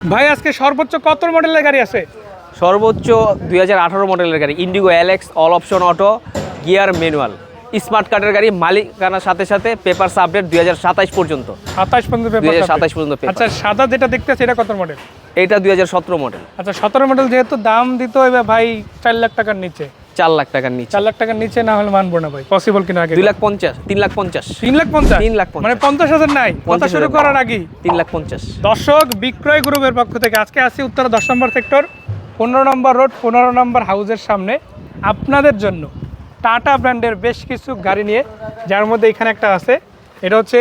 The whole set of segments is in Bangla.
ভাই আজকে সর্বোচ্চ কত মডেলের গাড়ি আছে? সর্বোচ্চ দুই মডেলের গাড়ি Indigo Alex all option auto gear manual smart কার্ডের গাড়ি মালিকানার সাথে সাথে পেপারস আপডেট দুই পর্যন্ত। সাতাশ পর্যন্ত। সাতাশ পর্যন্ত আচ্ছা সাদা যেটা দেখতেছি এটা কত মডেল এটা দুই হাজার সতেরো মডেল আচ্ছা সতেরো মডেল যেহেতু দাম দিতে হবে ভাই চার লাখ টাকার নিচে। চার লাখ টাকার নিচে। চার লাখ টাকার নিচে না হলে মানবো না ভাই। পসিবল কিনা আগে দুই লাখ পঞ্চাশ তিন লাখ পঞ্চাশ। তিন লাখ পঞ্চাশ? তিন লাখ মানে পঞ্চাশ হাজার নাই কথা শুরু করার আগে তিন লাখ পঞ্চাশ। দর্শক বিক্রয় গ্রুপের পক্ষ থেকে আজকে আসি উত্তর দশ নম্বর সেক্টর পনেরো নম্বর রোড পনেরো নম্বর হাউসের সামনে। আপনাদের জন্য টাটা ব্র্যান্ডের বেশ কিছু গাড়ি নিয়ে যার মধ্যে এখানে একটা আছে। এটা হচ্ছে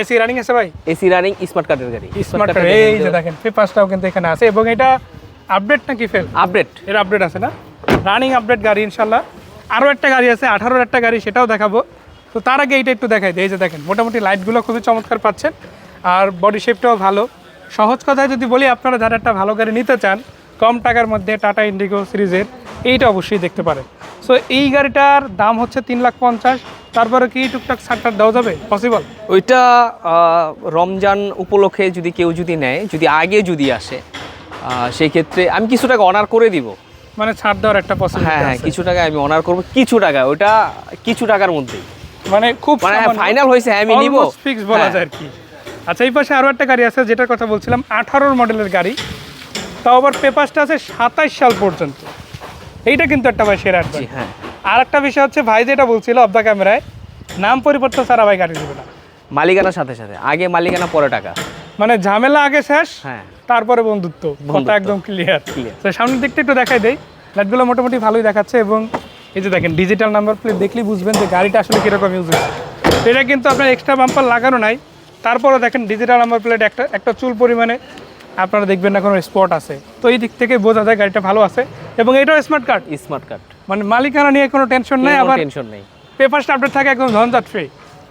এসি রানিং আছে ভাই? এসি রানিং স্মার্ট কার্ডের গাড়ি। স্মার্ট কার্ড এই যে দেখেন পেপারসটাও কিন্তু এখানে আছে। এবং এটা আপডেট নাকি ফেল আপডেট এর আপডেট আছে না? রানিং আপডেট গাড়ি ইনশাল্লাহ আরও একটা গাড়ি আছে, আঠারোর একটা গাড়ি, সেটাও দেখাবো। তো তার আগে এইটা একটু দেখাই দিই, এই যে দেখেন, মোটামুটি লাইটগুলো খুবই চমৎকার পাচ্ছেন। আর বডি শেপটাও ভালো। সহজ কথায় যদি বলি, আপনারা যারা একটা ভালো গাড়ি নিতে চান, কম টাকার মধ্যে টাটা ইন্ডিগো সিরিজের এইটা অবশ্যই দেখতে পারেন। সো এই গাড়িটার দাম হচ্ছে তিন লাখ পঞ্চাশ, তারপরে কি টুকটাক ছাড়টার দেওয়া যাবে? পসিবল ওইটা রমজান উপলক্ষে যদি কেউ যদি নেয়, যদি আগে যদি আসে সেই ক্ষেত্রে আমি কিছু টাকা অনার করে দিব। মানে ছাড় দেওয়ার একটা পসিবল হ্যাঁ হ্যাঁ কিছু টাকা আমি অনার করব কিছু টাকা ওটা কিছু টাকার মধ্যেই। মানে খুব মানে ফাইনাল হয়েছে হ্যাঁ, আমি নিব। ফিক্স বলা হ্যাঁ। যায় আর কি। আচ্ছা এই পাশে আরও একটা গাড়ি আছে যেটার কথা বলছিলাম আঠারোর মডেলের গাড়ি। তাও আবার পেপারসটা আছে সাতাইশ সাল পর্যন্ত। এইটা কিন্তু একটা ভাই সেরা হ্যাঁ। আর একটা বিষয় হচ্ছে ভাই যেটা বলছিল অফ দ্য ক্যামেরায় নাম পরিবর্তন ছাড়া ভাই গাড়ি দেবে না। মালিকানার সাথে সাথে আগে মালিকানা পরে টাকা। মানে ঝামেলা আগে শেষ হ্যাঁ। তারপরে বন্ধুত্ব। কথা একদম ক্লিয়ার। তো সামনের দিকটা একটু দেখাই দেই। লাইটগুলো মোটামুটি ভালোই দেখাচ্ছে এবং এই যে দেখেন ডিজিটাল নাম্বার প্লেট দেখলেই বুঝবেন যে গাড়িটা আসলে কীরকম ইউজ হয়েছে। এটা কিন্তু আপনার এক্সট্রা বাম্পার লাগানো নাই। তারপরে দেখেন ডিজিটাল নাম্বার প্লেট একটা একটা চুল পরিমাণে আপনারা দেখবেন না কোনো স্পট আছে। তো এই দিক থেকে বোঝা যায় গাড়িটা ভালো আছে। এবং এটাও স্মার্ট কার্ড স্মার্ট কার্ড মানে মালিকানা নিয়ে কোনো টেনশন নেই আবার টেনশন নেই। পেপারসটা আপডেট থাকে একদম ঝঞ্ঝাট ফ্রি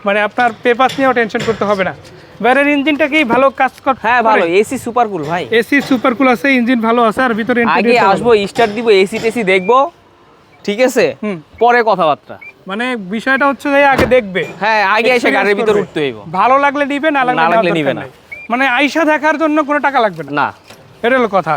মানে আপনার পেপার নিয়েও টেনশন করতে হবে না। বাইরের ইঞ্জিনটা কি ভালো কাজ কর হ্যাঁ ভালো। এসি সুপার কুল ভাই। এসি সুপার কুল আছে ইঞ্জিন ভালো আছে আর ভিতরে আগে। আসব স্টার্ট দিব এসি টেসি দেখব। ঠিক আছে। পরে কথাবার্তা। মানে বিষয়টা হচ্ছে যে আগে দেখবে। হ্যাঁ আগে এসে গাড়ির ভিতর উঠতে হইব। ভালো লাগলে নিবে না লাগলে নিবে না। মানে আইসা দেখার জন্য কোনো টাকা লাগবে না। না। এটা হলো কথা।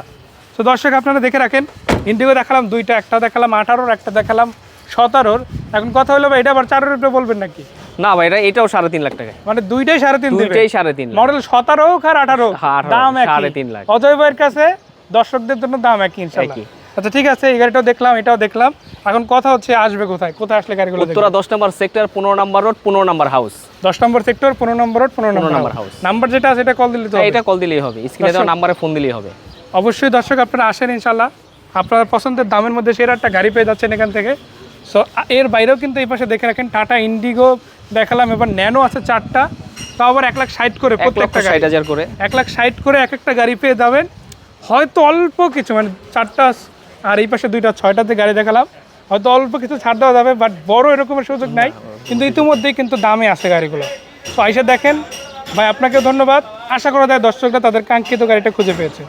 তো দর্শক আপনারা দেখে রাখেন। ইন্ডিগো দেখালাম দুইটা একটা দেখালাম আঠারোর একটা দেখালাম সতেরোর। এখন কথা হলো ভাই এটা আবার চারের উপরে বলবেন নাকি? না ভাই এটা এটাও সাড়ে তিন লাখ টাকা মানে দুইটাই সাড়ে তিন দুইটাই সাড়ে তিন মডেল সতেরো হোক আর আঠারো হ্যাঁ, দাম সাড়ে একই। তিন লাখ। অজয় ভাইয়ের কাছে দর্শকদের জন্য দাম একই ইনশাল্লাহ। আচ্ছা ঠিক আছে এই গাড়িটাও দেখলাম এটাও দেখলাম। এখন কথা হচ্ছে আসবে কোথায়? কোথায় আসলে গাড়িগুলো? উত্তরা দশ নম্বর সেক্টর পনেরো নম্বর রোড পনেরো নম্বর হাউস দশ নম্বর সেক্টর পনেরো নম্বর রোড পনেরো পনেরো নম্বর নম্বর হাউস নাম্বার যেটা আছে এটা কল দিলে তো হবে। এটা কল দিলেই হবে। স্ক্রিনে দেওয়া নাম্বারে ফোন দিলেই হবে। অবশ্যই দর্শক আপনারা আসেন ইনশাল্লাহ। আপনার পছন্দের দামের মধ্যে সেরা একটা গাড়ি পেয়ে যাচ্ছেন এখান থেকে। সো এর বাইরেও কিন্তু এই পাশে দেখে রাখেন টাটা ইন্ডিগো দেখালাম এবার ন্যানো আছে চারটা তাও আবার এক লাখ ষাট করে প্রত্যেকটা ষাট হাজার করে। এক লাখ ষাট করে এক একটা গাড়ি পেয়ে যাবেন। হয়তো অল্প কিছু মানে চারটা আর এই পাশে দুইটা ছয়টাতে গাড়ি দেখালাম। হয়তো অল্প কিছু ছাড় দেওয়া যাবে বাট বড় এরকমের সুযোগ নাই। কিন্তু ইতিমধ্যেই কিন্তু দামে আছে গাড়িগুলো। তো আইসা দেখেন। ভাই আপনাকে ধন্যবাদ। আশা করা যায় দর্শকরা তাদের কাঙ্ক্ষিত গাড়িটা খুঁজে পেয়েছে।